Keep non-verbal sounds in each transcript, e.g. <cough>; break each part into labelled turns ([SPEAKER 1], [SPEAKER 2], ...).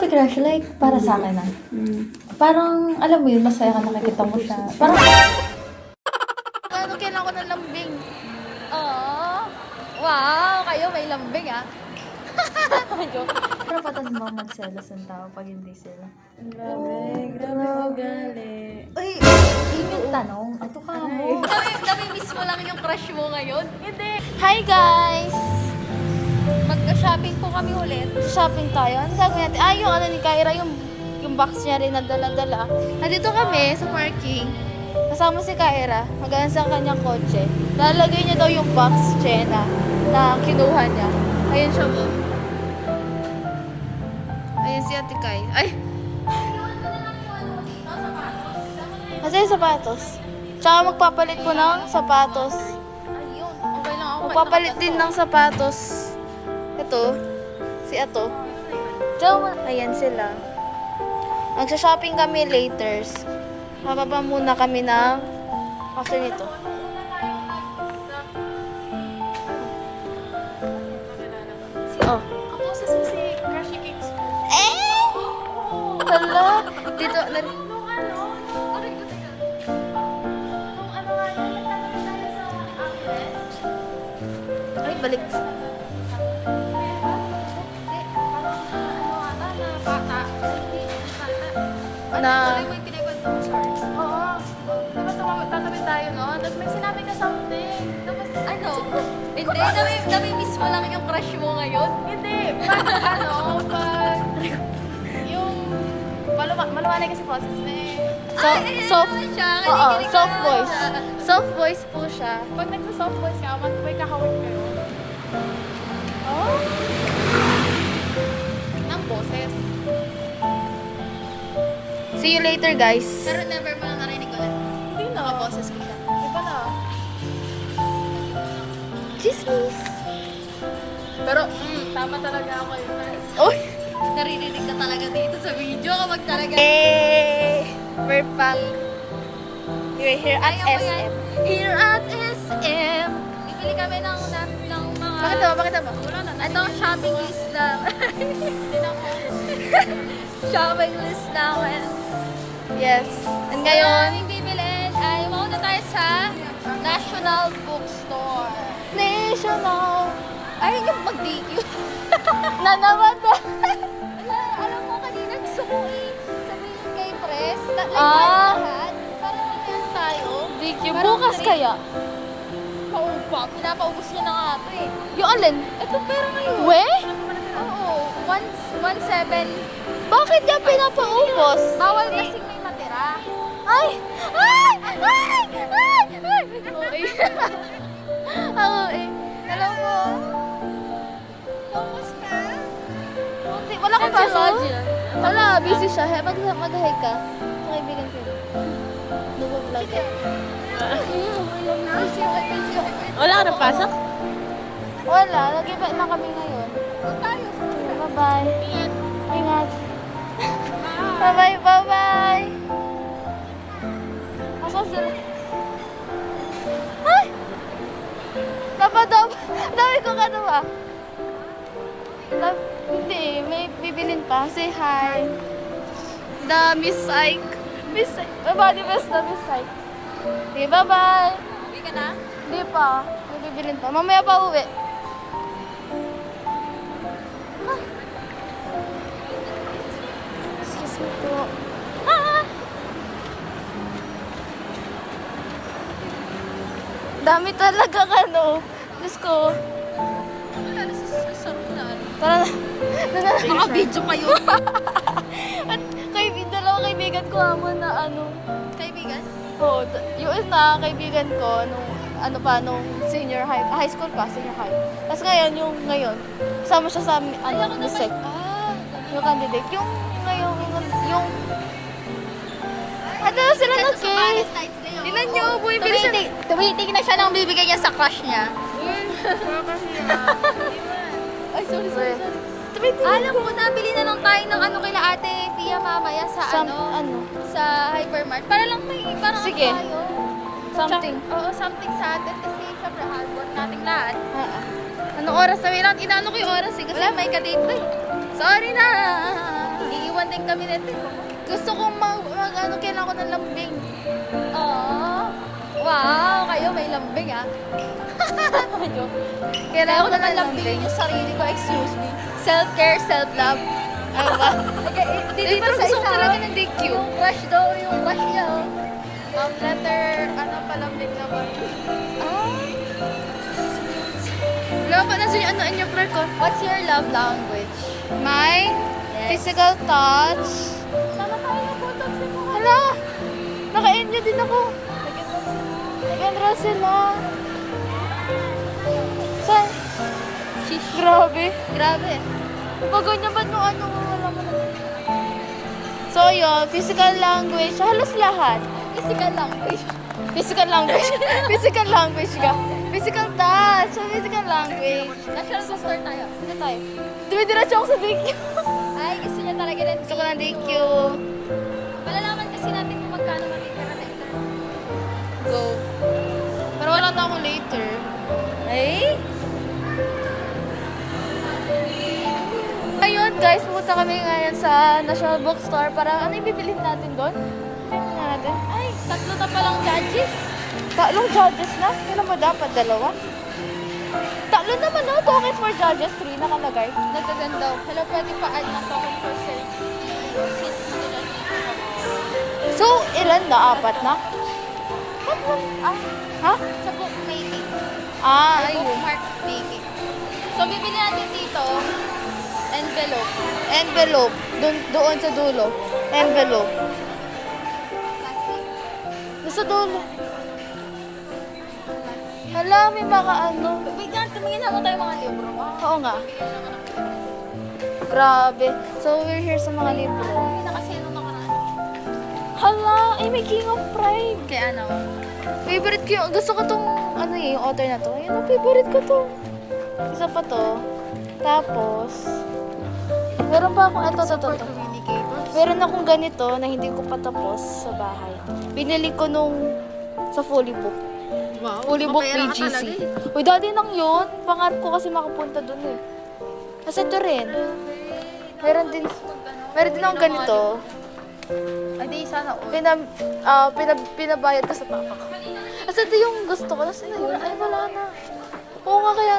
[SPEAKER 1] Crush, like, para sa akin ah. Parang, alam mo yun, masaya ka nakikita mo siya. Parang,
[SPEAKER 2] Ano kailangan ko ng lambing? Oh, wow, kayo may lambing ah. <laughs>
[SPEAKER 1] Parang patas mo magselos ng tao pag hindi sila.
[SPEAKER 3] Grabe, grabe ugali.
[SPEAKER 1] Uy, yung tanong. Ato ka mo.
[SPEAKER 2] Kami, kami mismo lang yung crush mo ngayon. Hindi. Hi guys! Mag-shopping po kami ulit. Shopping tayo. Ano gagawin natin? Ah, yung ano ni Kyra, yung, yung box niya rin na dala-dala. Nandito kami sa parking. Kasama si Kyra. Magana sa kanyang kotse. Lalagay niya daw yung box, Jenna, na kinuha niya. Ayun siya mo. Ayun si Ate Kai. Ay! Kasi yung sapatos. Tsaka magpapalit po ng sapatos. Ayun, okay lang ako. Magpapalit din ng sapatos. Ito, si Ato. Tsaka, ayan sila. Magsha-shopping kami later. Bababa muna kami ng after nito. Si, oh.
[SPEAKER 4] Kaposes mo si Crushy Cakes.
[SPEAKER 2] Eh! Hala! Dito,
[SPEAKER 4] something. Tapos,
[SPEAKER 2] Ano? Hindi, nami, nami mismo lang yung crush mo ngayon.
[SPEAKER 4] Hindi, pag ano, pag yung maluma, malumanay kasi boses na eh.
[SPEAKER 2] So, soft, siya. oo,
[SPEAKER 4] kinikilig
[SPEAKER 2] soft voice. Soft voice po siya.
[SPEAKER 4] Pag nagsa-soft voice ka, mag may kahawig kayo. Oh? Ng boses.
[SPEAKER 2] See you later, guys.
[SPEAKER 4] Pero never mo lang narinig ulit. Hindi na. Nakaboses ko
[SPEAKER 2] Chismis.
[SPEAKER 4] Pero, mm, tama talaga ako yun.
[SPEAKER 2] Uy!
[SPEAKER 4] Naririnig ka talaga dito sa video kapag talaga.
[SPEAKER 2] Eh! We're back. We're here at
[SPEAKER 4] Ayaw.
[SPEAKER 2] SM.
[SPEAKER 4] Here at SM. Bibili kami ng, ng, ng mga...
[SPEAKER 2] Bakit ba? Bakit ba?
[SPEAKER 4] Wala na.
[SPEAKER 2] Ito ang shopping list na. <laughs>
[SPEAKER 4] Na <laughs>
[SPEAKER 2] shopping list namin. Yes. And ngayon,
[SPEAKER 4] yung bibilin ay mauna tayo sa National Bookstore.
[SPEAKER 2] National.
[SPEAKER 4] Ay, yung mag-DQ. <laughs>
[SPEAKER 2] Na naman na.
[SPEAKER 4] Ala, alam mo, kanina gusto ko eh, sabihin kay Press, na like
[SPEAKER 2] Ah.
[SPEAKER 4] lahat, para mamaya tayo.
[SPEAKER 2] DQ.
[SPEAKER 4] Parang
[SPEAKER 2] Bukas
[SPEAKER 4] three.
[SPEAKER 2] kaya?
[SPEAKER 4] Paupa, pinapaubos niya na nga ito eh.
[SPEAKER 2] Yung alin?
[SPEAKER 4] Ito pera ngayon.
[SPEAKER 2] We?
[SPEAKER 4] Oo, one, one seven.
[SPEAKER 2] Bakit niya pinapaubos?
[SPEAKER 4] Bawal kasing may matira.
[SPEAKER 2] Ay! Ay! Ay! Ay! Ay!
[SPEAKER 4] Okay.
[SPEAKER 2] Ako <laughs> pasok? Wala, busy siya. Hey, mag mag-hi ka. Sa kaibigan ko. Nag-vlog ka.
[SPEAKER 3] Wala ka napasok?
[SPEAKER 2] Wala, nag-iba na kami ngayon. Bye-bye. Ingat. Bye-bye, bye-bye. Asa sila? Ay! Napadam. Dami ko ka Hindi, may bibilin pa. Say hi. The Miss Psych. Miss Psych. Bye-bye, best na Miss Psych. Okay, bye-bye.
[SPEAKER 4] Hindi ka na?
[SPEAKER 2] Hindi pa. May bibilin pa. Mamaya pa uwi. Ah. Excuse me po. Ah! Dami talaga ano. Diyos ko.
[SPEAKER 4] Wala sarap na.
[SPEAKER 2] Tara na. Na, na.
[SPEAKER 4] Naka-video kayo.
[SPEAKER 2] At kaibigan, dalawang kaibigan ko amo na ano.
[SPEAKER 4] Kaibigan?
[SPEAKER 2] Oo, yung isa, kaibigan ko, nung ano pa, nung senior high, high school pa, senior high. Tapos ngayon, yung ngayon, sama siya sa, ano, Misek.
[SPEAKER 4] Ah,
[SPEAKER 2] Yung candidate. Yung, yung ngayon, yung, yung, ano sila
[SPEAKER 4] Day. oh.
[SPEAKER 2] Tingnan niyo, bumibili siya.
[SPEAKER 4] Tumitig, tumitig na siya ng bibigay niya sa crush niya. <laughs>
[SPEAKER 2] Ay, sorry, sorry, sorry. Tumitingin
[SPEAKER 4] Alam ko, nabili na lang tayo ng ano kila ate Fia mamaya sa
[SPEAKER 2] Some,
[SPEAKER 4] ano,
[SPEAKER 2] ano,
[SPEAKER 4] sa hypermart. Para lang may, parang
[SPEAKER 2] Sige.
[SPEAKER 4] ano tayo.
[SPEAKER 2] something.
[SPEAKER 4] Tsaka- Oo, something sa atin kasi syempre hard work nating lahat.
[SPEAKER 2] Ah, ah. Anong oras na? Wait lang, inaano ko yung oras eh. Kasi
[SPEAKER 4] Wala,
[SPEAKER 2] may kadate pa eh. Sorry na!
[SPEAKER 4] Hindi
[SPEAKER 2] kami nito. Gusto kong mag, mag ano, kailangan ko ng lambing. Oo. Wow, kayo may lambing ah. <laughs> Joke. Kailangan ko na ng lambing yung sarili ko, excuse me. Self-care, self-love. Ano ba? Dito pa sa isa. talaga ng DQ. Yung crush daw, yung crush niya. oh. Um, letter, ano, palambing naman. Ah. Wala pa na ano your prayer ko. What's your love language? My physical touch. Sama tayo ng botox mo. Hala! Naka-enyo din ako. Nag-enroll sila. Grabe. Grabe. Pag ganyan ba't mo ano, wala mo na. So yun, physical language, halos lahat. Physical language. Physical language. <laughs> physical language ka. Physical touch. So, physical language. National sa store tayo. Dito tayo. Dumidiretso ako sa DQ. <laughs> Ay, gusto niya talaga rin. Gusto ko ng DQ. Malalaman kasi natin kung magkano matitira later. Go. Pero wala na ako later. Ay? Guys, pumunta kami ngayon sa National Bookstore para ano yung bibilhin natin doon? Ano natin? Ay, tatlo na palang judges. Tatlong judges na? Kailan mo dapat? Dalawa? Tatlo naman no? Token for judges. Three nakalagay. Nagaganda. Hello, pwede pa add na token for search. So, ilan na? Apat na? Ah, ha? Sa bookmaking. Ah, ayun. Bookmark making. So, bibili natin dito, envelope. Envelope. Doon, doon sa dulo. Envelope. Doon sa dulo. Hala, may mga ano. Wait nga, tumingin naman tayo mga libro. Oo nga. Grabe. So, we're here sa mga libro. May nakasino na ka Hala, ay may King of Pride. Kaya ano? Favorite ko yung, gusto ko tong, ano eh, yung author na to. Ayun, ang favorite ko to. Isa pa to. Tapos, meron pa akong, ito, ito, ito, ito. Meron akong ganito na hindi ko patapos sa bahay. Binili ko nung sa Fully Book.
[SPEAKER 3] Wow.
[SPEAKER 2] Fully Book BGC.
[SPEAKER 3] eh.
[SPEAKER 2] Uy, dati nang yun. Pangarap ko kasi makapunta dun eh. Kasi ito rin. Meron din, meron din akong ganito.
[SPEAKER 4] Ay, di sana all.
[SPEAKER 2] Pinab, ah, pinab, pinabayad ko sa papa ko. Kasi ito yung gusto ko. Tapos na yun, ay wala na. Oo nga kaya,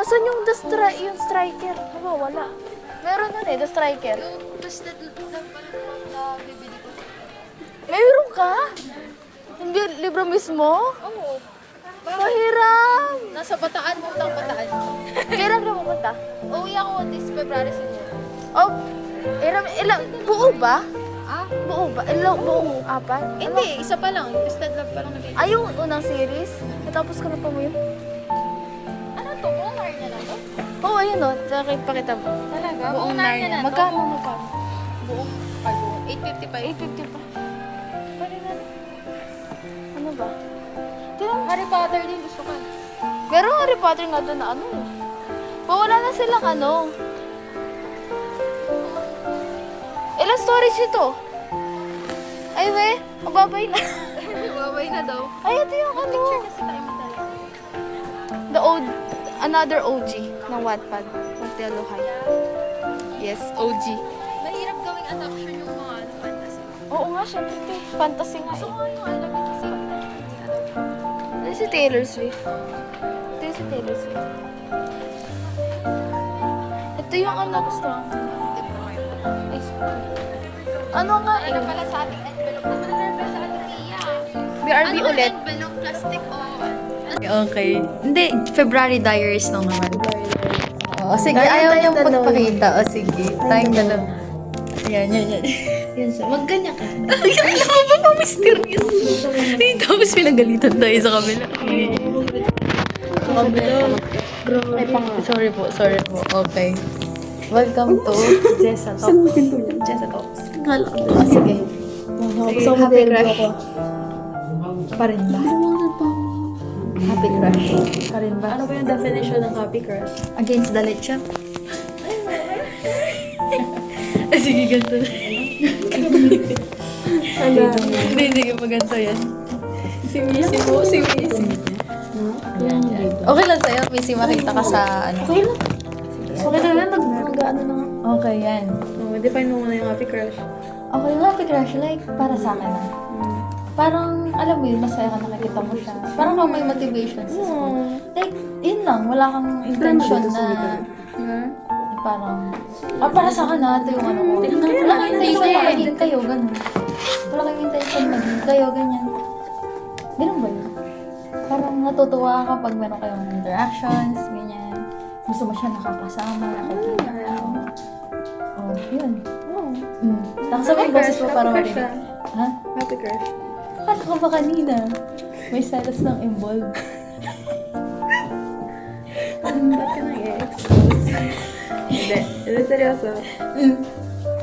[SPEAKER 2] asan yung the stri yung striker? Diba, wala. Meron nun eh, the striker.
[SPEAKER 4] Tapos lang pala na bibili ko.
[SPEAKER 2] Meron ka? Hindi, libro mismo?
[SPEAKER 4] Oo.
[SPEAKER 2] Mahiram!
[SPEAKER 4] Nasa Bataan, puntang Bataan.
[SPEAKER 2] Kailan ka pupunta?
[SPEAKER 4] Uwi ako this February siguro.
[SPEAKER 2] Oh, iram, ilang, buo ba?
[SPEAKER 4] Ah?
[SPEAKER 2] Buo ba? Ilang, buo, apat?
[SPEAKER 4] Hindi, isa pa lang. Tested lang pa lang nag
[SPEAKER 2] Ay, yung unang series? Natapos ko na pa mo yun? Oo, oh, ayun o. Pakita mo.
[SPEAKER 4] Talaga?
[SPEAKER 2] Buong Narnia.
[SPEAKER 4] na?
[SPEAKER 2] Magkano, magkano?
[SPEAKER 4] Buong, ay buong. 855.
[SPEAKER 2] 850 pa. Pwede na. Ano ba? Tingnan mo.
[SPEAKER 4] Harry Potter din gusto ko.
[SPEAKER 2] Meron Harry Potter nga doon na ano. Mawala na silang ano. Ilang storage ito? Ay, we. Mababay na. <laughs>
[SPEAKER 4] Babay na daw.
[SPEAKER 2] Ay, ito yung ano.
[SPEAKER 4] Picture kasi tayo madala.
[SPEAKER 2] The old, another OG ng Wattpad. Magtialuhay. Yes, OG.
[SPEAKER 4] Mahirap gawing adaption yung mga ano, fantasy.
[SPEAKER 2] Oo nga, syempre ito. eh. Fantasy nga
[SPEAKER 4] So,
[SPEAKER 2] eh.
[SPEAKER 4] ano yung alam mo kasi
[SPEAKER 2] Ito si Taylor Swift. Ito yung si Taylor Swift. Ito yung ano gusto ko. Ay, Ano nga eh?
[SPEAKER 4] Ano pala sa ating envelope? Ano na sa ating Tia?
[SPEAKER 2] BRB
[SPEAKER 4] Ano
[SPEAKER 2] ulit.
[SPEAKER 4] envelope? Plastic o...
[SPEAKER 1] Okay. Hindi, February diaries lang naman. Oo, sige.
[SPEAKER 3] Tayo
[SPEAKER 1] ayaw
[SPEAKER 3] tayong
[SPEAKER 1] niyong
[SPEAKER 3] dalawa.
[SPEAKER 1] pagpakita. O, sige. Tayong dalawa. Yan, yan, yan.
[SPEAKER 3] Yan siya. Magganyan ka. <laughs>
[SPEAKER 1] Ay, ako ba pa mysterious? Ay, tapos pinagalitan tayo sa kabila. Pang- sorry po, sorry po. Okay. Welcome to <laughs> Jessa Talks. Jessa Talks. Oh, sige. Sige, happy crush. Pa rin ba? Happy crush. Pa rin ba?
[SPEAKER 3] Ano ba yung definition ng happy crush?
[SPEAKER 1] Against the lechon? <laughs> Ay, sige, ganito na.
[SPEAKER 3] Ano?
[SPEAKER 1] Hindi, sige, maganto yan. Si Missy mo, si Missy. Yan, yan. Okay lang sa'yo, Missy, makita ka sa ano.
[SPEAKER 3] Okay lang. Okay lang yan. Nag, nag ano na nga.
[SPEAKER 1] Okay, yan.
[SPEAKER 3] Oh, define mo muna yung happy crush.
[SPEAKER 1] Okay, yung happy crush, like, para sa akin na. Parang, alam mo yun, masaya ka nakikita mo siya. Parang kang may motivation sa school. Like, yun lang, wala kang intention na, parang, ah, para sa akin na, ito yung ano ko. Wala kang intention na maging kayo, ganun. Wala kang intention na maging kayo, ganyan. Ganun ba yun? Parang natutuwa ka pag meron kayong interactions, ganyan. Gusto mo siya nakakasama, nakikita. Oh, yun.
[SPEAKER 3] Oh,
[SPEAKER 1] Mm. Tapos sabi yung boses mo marinig.
[SPEAKER 3] siya.
[SPEAKER 1] Ha?
[SPEAKER 3] Happy crush.
[SPEAKER 1] Akala ko ba kanina? May selos ng involved.
[SPEAKER 3] Ba't ka nang i-expose? Hindi. Hindi, seryoso.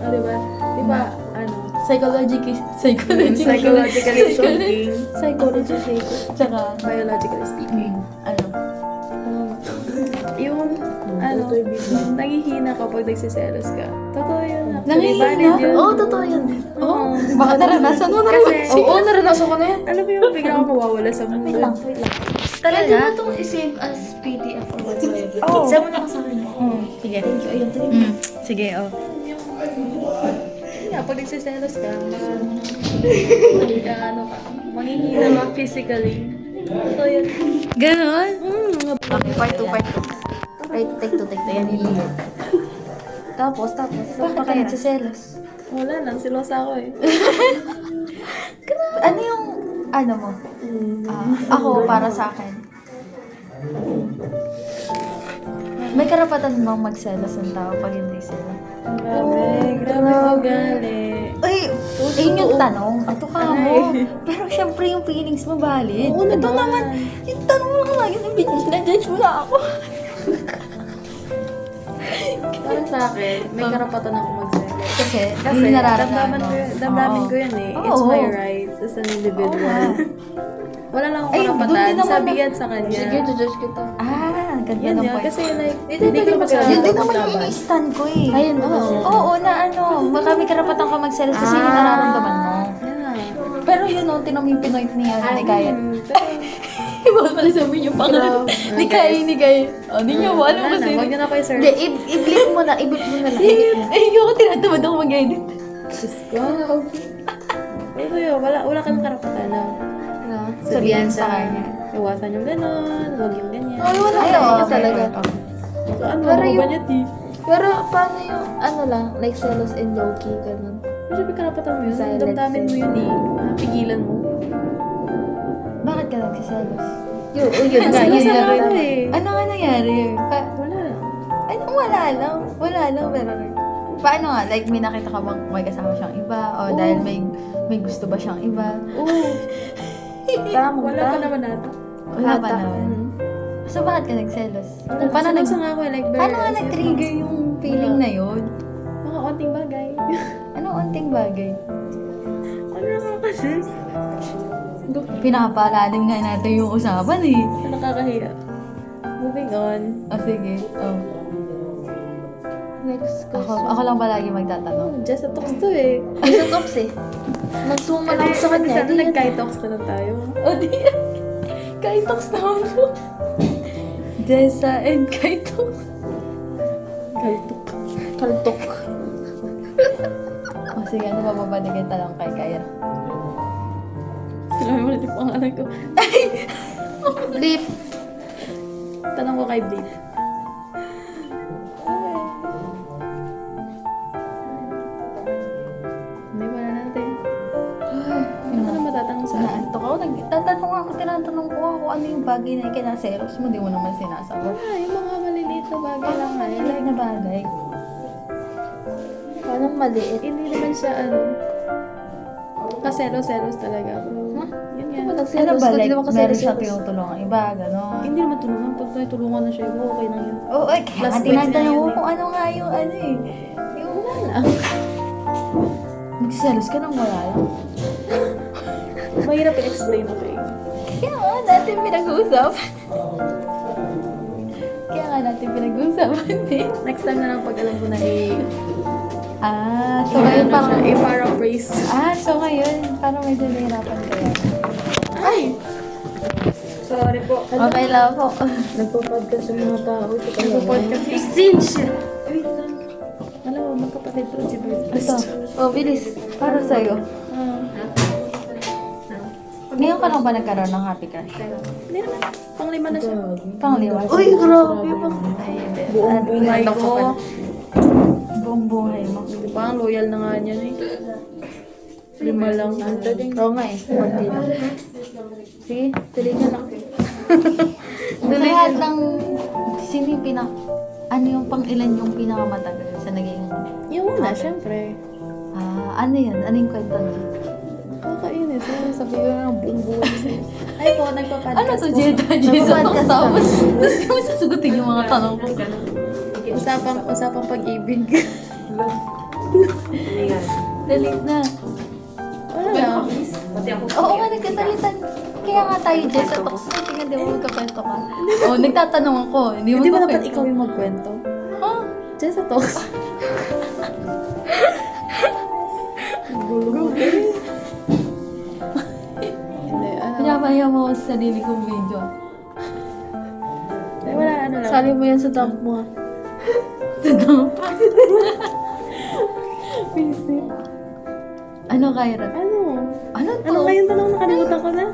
[SPEAKER 3] O, diba? Diba, ano?
[SPEAKER 1] Psychologically, psychologically,
[SPEAKER 3] Psychologically speaking.
[SPEAKER 1] psychology shaker. Tsaka,
[SPEAKER 3] Biologically speaking.
[SPEAKER 1] ano?
[SPEAKER 3] Ano, nangihina kapag nagsiselos ka. Totoo yun. actually.
[SPEAKER 1] Nangihina?
[SPEAKER 3] Valid yun.
[SPEAKER 1] Oo, totoo yun. Oo. Baka naranasan mo na
[SPEAKER 3] Kasi,
[SPEAKER 1] Oo, naranasan ko na yan.
[SPEAKER 3] alam mo yung bigla ka mawawala sa mundo.
[SPEAKER 1] Wait lang, wait lang. Talaga?
[SPEAKER 2] mo itong i-save as PDF or whatsoever. Send mo na ka sa akin.
[SPEAKER 1] Mm, sige.
[SPEAKER 2] Thank you. Ayun, thank you.
[SPEAKER 1] Mm, sige, oh.
[SPEAKER 3] Yun nga, pag nagsiselos ka, ma, <laughs> ka, ano ka, manghihina ka physically. Totoo yun.
[SPEAKER 1] Ganon?
[SPEAKER 3] Mm,
[SPEAKER 1] Okay, part 2, part 2. Right, take 2, take 2. Yan limit. <laughs>
[SPEAKER 2] Tapos, tapos.
[SPEAKER 1] Bakit ka nagsiselos?
[SPEAKER 3] wala lang, silosa ako eh. <laughs>
[SPEAKER 1] Ano yung, ano mo? Ah, ako, para sa akin. May karapatan bang magselos ng tao pag hindi sila?
[SPEAKER 3] Grabe, grabe ugali.
[SPEAKER 1] Ay, ayun yung tanong. Ito ka mo. Pero syempre yung feelings mo valid.
[SPEAKER 3] Oo
[SPEAKER 1] Ito
[SPEAKER 3] naman.
[SPEAKER 1] yung tanong mo lang lagi ng bitch, na-judge mo na ako.
[SPEAKER 3] Para sa akin, may karapatan ako magselos.
[SPEAKER 1] Kasi,
[SPEAKER 3] Kasi,
[SPEAKER 1] hindi nararamdaman
[SPEAKER 3] ko, yun- damdamin ko yun eh. It's
[SPEAKER 1] Oo.
[SPEAKER 3] my right as an individual. Wala lang akong
[SPEAKER 1] Ay, doon
[SPEAKER 3] karapatan.
[SPEAKER 1] din naman
[SPEAKER 3] Sabi
[SPEAKER 1] na-
[SPEAKER 3] yan sa kanya.
[SPEAKER 2] Sige, judge kita.
[SPEAKER 1] Ah, ganda
[SPEAKER 3] Yan
[SPEAKER 1] ng
[SPEAKER 3] yan.
[SPEAKER 1] point.
[SPEAKER 3] Kasi like,
[SPEAKER 2] Hindi,
[SPEAKER 3] ko
[SPEAKER 2] pwede
[SPEAKER 3] masyado
[SPEAKER 1] Yun din naman
[SPEAKER 3] laban.
[SPEAKER 1] yung ini-stand ko eh.
[SPEAKER 2] Ayun,
[SPEAKER 1] Oo.
[SPEAKER 2] kasi.
[SPEAKER 1] Oo, na ano, baka may karapatan ka magselos kasi yun yung nararamdaman mo. Pero yun, tinan mo yung pinoint ni, ano, ni Kaya.
[SPEAKER 3] Mm, pero,
[SPEAKER 1] Bawal pala sabihin yung pangalan.
[SPEAKER 3] Grabe.
[SPEAKER 1] Ni Kaya, ni Kaya. O, di niyo mo alam
[SPEAKER 3] wala
[SPEAKER 1] kasi.
[SPEAKER 3] huwag niyo na kayo search.
[SPEAKER 2] Hindi, i- i-blip mo na. I-blip mo na lang. I-blip mo.
[SPEAKER 1] Eh, tinatamad ako mag-edit.
[SPEAKER 3] Diyos ko. Pero yun, wala, wala ka ng karapatan na
[SPEAKER 2] Ano?
[SPEAKER 3] sabihan
[SPEAKER 1] sa kanya.
[SPEAKER 3] Iwasan yung ganon, huwag yung ganyan.
[SPEAKER 2] Ay, wala
[SPEAKER 1] Ay, oo,
[SPEAKER 2] talaga.
[SPEAKER 3] So, ano,
[SPEAKER 2] Pero
[SPEAKER 3] mga
[SPEAKER 2] yung-
[SPEAKER 3] ganyan, di.
[SPEAKER 2] Pero paano yung, ano lang, like selos and low-key, ganun.
[SPEAKER 3] Siyempre, karapatan mo yun. Damdamin mo yun eh. Pigilan mo.
[SPEAKER 1] Ka nagsiselos?
[SPEAKER 2] Yun, oh, yun nga, yun nga.
[SPEAKER 3] ako eh.
[SPEAKER 1] Ano nga nangyari? Pa
[SPEAKER 3] Wala lang.
[SPEAKER 1] ano, wala lang. Wala lang, pero... Paano nga? Like, may nakita ka bang may kasama siyang iba? O dahil may may gusto ba siyang iba?
[SPEAKER 3] Oo.
[SPEAKER 2] Tama, <laughs>
[SPEAKER 3] Wala pa naman ata.
[SPEAKER 1] Wala pa
[SPEAKER 2] Ata.
[SPEAKER 1] naman.
[SPEAKER 3] Mm.
[SPEAKER 1] So, bakit ka nagselos? Paano, nag,
[SPEAKER 3] silosa nga ako eh. Like, very
[SPEAKER 1] paano nga nag-trigger yung feeling na yun?
[SPEAKER 3] Mga onting bagay.
[SPEAKER 1] Ano unting bagay?
[SPEAKER 3] ano nga kasi?
[SPEAKER 1] Pinapalalim nga natin yung usapan eh.
[SPEAKER 3] Nakakahiya. Moving on.
[SPEAKER 1] O sige. Oh.
[SPEAKER 2] Next
[SPEAKER 1] Ako,
[SPEAKER 2] question.
[SPEAKER 1] ako lang ba lagi magtatanong?
[SPEAKER 3] Oh, just a talks to eh. <laughs>
[SPEAKER 2] Isa tops eh. Nagsuma lang ako sa kanya.
[SPEAKER 3] Sana
[SPEAKER 2] Di
[SPEAKER 3] nag-kai-talks na lang tayo. <laughs>
[SPEAKER 1] O di Kaitox naman po. Jessa and Kaitox.
[SPEAKER 3] Kaltok.
[SPEAKER 2] Kaltok.
[SPEAKER 1] O sige, ano ba babalikin tanong kay Kaya?
[SPEAKER 3] Sila mo ulit yung pangalan ko.
[SPEAKER 2] Blip.
[SPEAKER 3] Tanong ko kay Blake. Hindi, wala natin. Ano ka na matatanong sa akin?
[SPEAKER 1] Naantok ako. Nagtatanong ako, tinatanong ko ako ano yung bagay na ikinaseros mo. Di mo naman sinasagot.
[SPEAKER 3] Ah, yung mga maliliit na bagay lang nga.
[SPEAKER 1] Maliit
[SPEAKER 3] Like,
[SPEAKER 1] na bagay.
[SPEAKER 2] Paano maliit?
[SPEAKER 3] hindi naman siya ano, kaselos-selos talaga. Pero, nga.
[SPEAKER 2] Ano
[SPEAKER 1] ba,
[SPEAKER 2] ka?
[SPEAKER 1] Like,
[SPEAKER 2] naman kasi
[SPEAKER 1] meron siya tinutulungan iba, gano'n.
[SPEAKER 3] Hindi naman tulungan. Pag tayo tulungan na siya, okay na yun.
[SPEAKER 1] Oo, oh, ay, kaya
[SPEAKER 3] Last words
[SPEAKER 1] tinatanong
[SPEAKER 3] na
[SPEAKER 1] ko
[SPEAKER 3] yun eh.
[SPEAKER 1] kung ano nga yung ano eh. Yung
[SPEAKER 3] Wala lang.
[SPEAKER 1] Magsiselos ka nang wala lang. <laughs>
[SPEAKER 3] Mahirap i-explain, okay?
[SPEAKER 1] Kaya nga natin pinag-uusapan. Kaya nga natin pinag-uusapan eh.
[SPEAKER 3] Next time na lang pag alam ko na i-
[SPEAKER 1] Ah, so ngayon parang...
[SPEAKER 3] siya, i-paraphrase.
[SPEAKER 1] Ah, so ngayon, parang medyo nahirapan kaya.
[SPEAKER 3] Ay! Sorry po.
[SPEAKER 1] Okay lang po.
[SPEAKER 3] Nagpo-podcast yung mga tao. Nagpo-podcast. Exchange! Wait lang. Alam mo, magka kapatid ko, si
[SPEAKER 1] Ito. Oh, bilis. Para sa'yo. Ngayon ka lang ba nagkaroon ng happy crush?
[SPEAKER 3] Hindi naman. Panglima na siya.
[SPEAKER 1] Pangliwa. Uy, grabe.
[SPEAKER 3] Buong buhay ko.
[SPEAKER 1] Buong buhay mo.
[SPEAKER 3] Di ba, ang loyal na nga niyan eh. Lima lang.
[SPEAKER 1] Oo nga eh. Kunti lang. Sige.
[SPEAKER 3] Tuloy niya lang. <laughs>
[SPEAKER 1] Sa lahat ng... Sino yung pinak... Ano yung pang ilan yung pinakamatagal sa naging...
[SPEAKER 3] Yung una, syempre.
[SPEAKER 1] Ah, ano yun? Ano yung kwento niya?
[SPEAKER 3] Kakainis. Ano sabi ko na buong buhay. <laughs> Ay po, nagpa-podcast
[SPEAKER 1] Ano to,
[SPEAKER 3] po.
[SPEAKER 1] Jeda? Jeda to tapos. Tapos mo sasagutin yung mga tanong ko.
[SPEAKER 3] Usapang, usapang pag-ibig. <laughs>
[SPEAKER 1] Dali na.
[SPEAKER 3] Wala na.
[SPEAKER 1] Oo nga, nagkasalitan. Kaya nga tayo, Jess, sa talks kasi nga di mo magkakwento ka. Oo, nagtatanong ako. Hindi mo
[SPEAKER 3] Hindi ba dapat ikaw yung magkwento?
[SPEAKER 1] Ha?
[SPEAKER 3] Diyan sa talks. Hindi, ano.
[SPEAKER 1] Pinapaya mo ako sa sarili kong video.
[SPEAKER 3] Ay, wala, ano lang.
[SPEAKER 1] Sali mo yan sa dump mo. <laughs> Sa dump? <laughs> Visit. Ano, Kyra?
[SPEAKER 3] Ano?
[SPEAKER 1] Ano to?
[SPEAKER 3] Ano ngayon tanong nakalimutan ko na?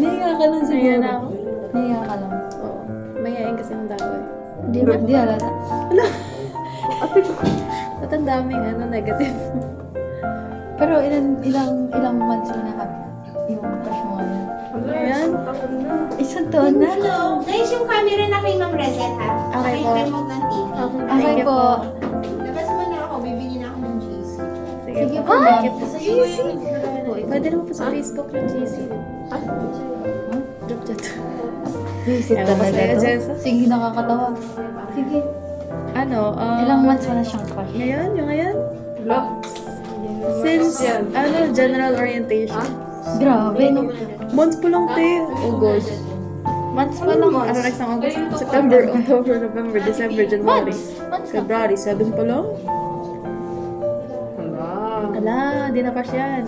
[SPEAKER 1] Nahiya ka lang siguro.
[SPEAKER 3] Nahiya na ako.
[SPEAKER 1] Nahiya ka lang.
[SPEAKER 3] Oo. Mayayain kasi ng tao eh.
[SPEAKER 1] Hindi ba? Hindi halata.
[SPEAKER 3] At ang daming ano, negative.
[SPEAKER 1] Pero ilan, ilang, ilang months mo na happy? Yung crush mo ngayon?
[SPEAKER 3] Ayan.
[SPEAKER 1] Isang taon na?
[SPEAKER 5] Hello. Guys, yung camera na kay Ma'am Reset ha.
[SPEAKER 3] Okay po.
[SPEAKER 5] yung remote ng TV.
[SPEAKER 3] Okay,
[SPEAKER 1] po.
[SPEAKER 3] Sige, po.
[SPEAKER 1] ma'am.
[SPEAKER 3] you po. GC. Pwede naman po sa Facebook yung GC. Group chat.
[SPEAKER 1] Visit
[SPEAKER 3] Ewan ko
[SPEAKER 1] talaga
[SPEAKER 3] sa'yo,
[SPEAKER 1] to.
[SPEAKER 3] Jessa.
[SPEAKER 1] Sige, nakakatawa. Sige.
[SPEAKER 3] Ano? Um,
[SPEAKER 1] Ilang months mo na siyang crush?
[SPEAKER 3] Ngayon? Yung ngayon? Since, ano, general orientation.
[SPEAKER 1] Grabe, no?
[SPEAKER 3] Months po lang, te. August. Months pa lang. Ano next ng August? September, October, November, December, January.
[SPEAKER 1] Months. Months.
[SPEAKER 3] February, 7 pa lang? Ala, di na pa yan.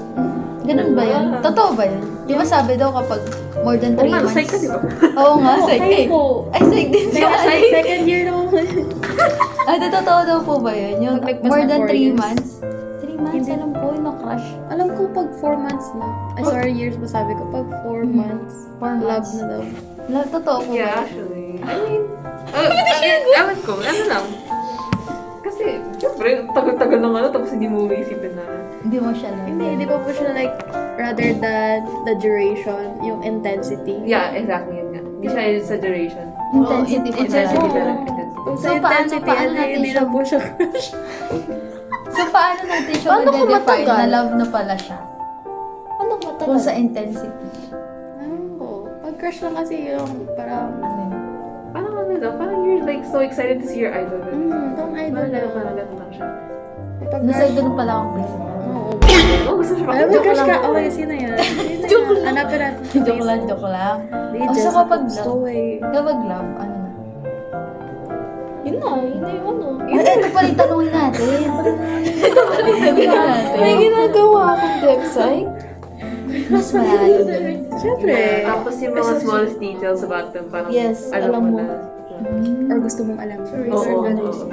[SPEAKER 1] Ganun ba yun? Totoo ba yun? Di ba sabi daw kapag more than 3 months? Psych ka, di ba? Oo nga, psych
[SPEAKER 3] Ay,
[SPEAKER 1] eh.
[SPEAKER 3] po.
[SPEAKER 1] Ay, psych din siya.
[SPEAKER 3] Second, second year na ako.
[SPEAKER 1] Ay, di totoo daw po ba yun? Yung
[SPEAKER 3] Pag
[SPEAKER 1] more
[SPEAKER 3] ng
[SPEAKER 1] than
[SPEAKER 3] four
[SPEAKER 1] 3
[SPEAKER 3] years.
[SPEAKER 1] months? 3 months,
[SPEAKER 3] Hindi.
[SPEAKER 1] alam ko, yung na-crush.
[SPEAKER 3] Alam ko pag 4 months na. Ay, sorry, years ba sabi ko? Pag 4
[SPEAKER 1] Mhm.
[SPEAKER 3] months,
[SPEAKER 1] Four
[SPEAKER 3] love
[SPEAKER 1] months.
[SPEAKER 3] na daw.
[SPEAKER 1] La, totoo po ba?
[SPEAKER 6] Yeah,
[SPEAKER 1] yun?
[SPEAKER 6] actually. I mean, uh, ewan ko, ano lang. Kasi, syempre, tagal-tagal ng ano, tapos hindi mo isipin na.
[SPEAKER 1] Hindi mo siya lang.
[SPEAKER 3] Hindi, hindi pa po siya like, rather than the duration, yung intensity.
[SPEAKER 6] Yeah, exactly yun nga. Hindi siya yung sa duration.
[SPEAKER 1] Intensity po
[SPEAKER 6] Intensity
[SPEAKER 1] talaga.
[SPEAKER 6] talaga. intensity.
[SPEAKER 3] Kung sa
[SPEAKER 1] So, paano-
[SPEAKER 3] intensity,
[SPEAKER 1] paano
[SPEAKER 3] ano,
[SPEAKER 1] natin
[SPEAKER 3] hindi
[SPEAKER 1] siya-
[SPEAKER 3] na po siya crush. <laughs>
[SPEAKER 1] So, paano natin siya
[SPEAKER 3] Paano
[SPEAKER 1] ma-define
[SPEAKER 3] matagal?
[SPEAKER 1] na love na pala siya?
[SPEAKER 3] Ano
[SPEAKER 1] Kung sa intensity.
[SPEAKER 3] Oo. Pag crush lang kasi yung parang,
[SPEAKER 1] Ano yun?
[SPEAKER 6] Parang ano lang, parang you're like so excited to see your idol.
[SPEAKER 3] mm, parang idol
[SPEAKER 6] Parang gano'n, parang gano'n lang siya.
[SPEAKER 3] Pag
[SPEAKER 1] Nasa ganun pala akong place.
[SPEAKER 3] oo.
[SPEAKER 6] Oh, gusto siya
[SPEAKER 3] mo,
[SPEAKER 6] Joke
[SPEAKER 3] crush
[SPEAKER 6] lang.
[SPEAKER 3] ka, okay, sino yan? <laughs> Sino yan? Hanapin natin. sa
[SPEAKER 1] joke lang, joke lang. Oh, so
[SPEAKER 3] Jess,
[SPEAKER 1] kapag
[SPEAKER 3] gusto
[SPEAKER 1] love,
[SPEAKER 3] eh.
[SPEAKER 1] kapag love, ano na?
[SPEAKER 3] Yun na, hindi yung ano.
[SPEAKER 1] Ay, ito pala yung tanongin natin. ito pala yung tanongin natin.
[SPEAKER 3] May ginagawa akong website.
[SPEAKER 1] Mas malalim.
[SPEAKER 3] Siyempre.
[SPEAKER 6] Tapos yung mga smallest details about them, parang
[SPEAKER 3] Yes,
[SPEAKER 6] alam, mo
[SPEAKER 3] mo.
[SPEAKER 6] na.
[SPEAKER 3] Or gusto mong alam.
[SPEAKER 6] Oo, oo, oo.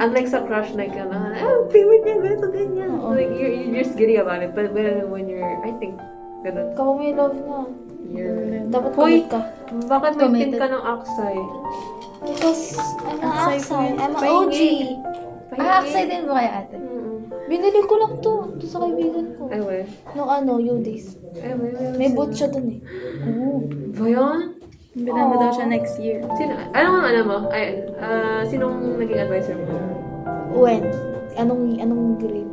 [SPEAKER 1] Ah,
[SPEAKER 6] Unlike sa crush, like, ano, ah, favorite niya, ganito, ganyan. Like, you're, you're just giddy about it. But when, when you're, I think, ganun.
[SPEAKER 3] Ikaw may love na.
[SPEAKER 6] You're,
[SPEAKER 3] Dapat
[SPEAKER 6] Hoy!
[SPEAKER 3] commit ka.
[SPEAKER 6] bakit may pin ka ng Aksay?
[SPEAKER 5] Because I'm an
[SPEAKER 3] ko.
[SPEAKER 5] I'm an
[SPEAKER 6] Pahingi.
[SPEAKER 5] OG.
[SPEAKER 1] ah, excited din ba kaya ate?
[SPEAKER 6] Mm-mm.
[SPEAKER 3] Binili ko lang to. To sa kaibigan ko.
[SPEAKER 6] Ay, we.
[SPEAKER 3] Nung ano, Udis.
[SPEAKER 6] Ay, we. we-
[SPEAKER 3] May boot siya dun eh.
[SPEAKER 6] Ba yun?
[SPEAKER 3] Binama daw siya next year.
[SPEAKER 6] Sino? Ano ang ano mo? Ay, ah, sinong naging advisor mo?
[SPEAKER 3] When? Anong anong grade?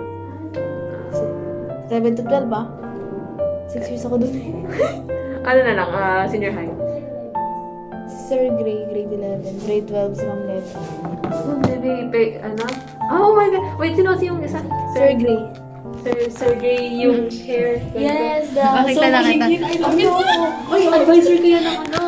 [SPEAKER 3] 7 to 12 ba? 6 years ako dun eh. <laughs>
[SPEAKER 6] Ano na lang, ah, senior high.
[SPEAKER 3] Sir Gray, grade 11. Grade 12 si Ma'am Leva.
[SPEAKER 6] Oh, maybe, pe, ano? Oh my God! Wait, sino kasi yung isa?
[SPEAKER 3] Sir Gray.
[SPEAKER 6] Sir, Sergey, yung hair.
[SPEAKER 3] Yes, the...
[SPEAKER 1] Bakit
[SPEAKER 3] so,
[SPEAKER 1] na kita?
[SPEAKER 6] Ay, advisor ko yan ng ano.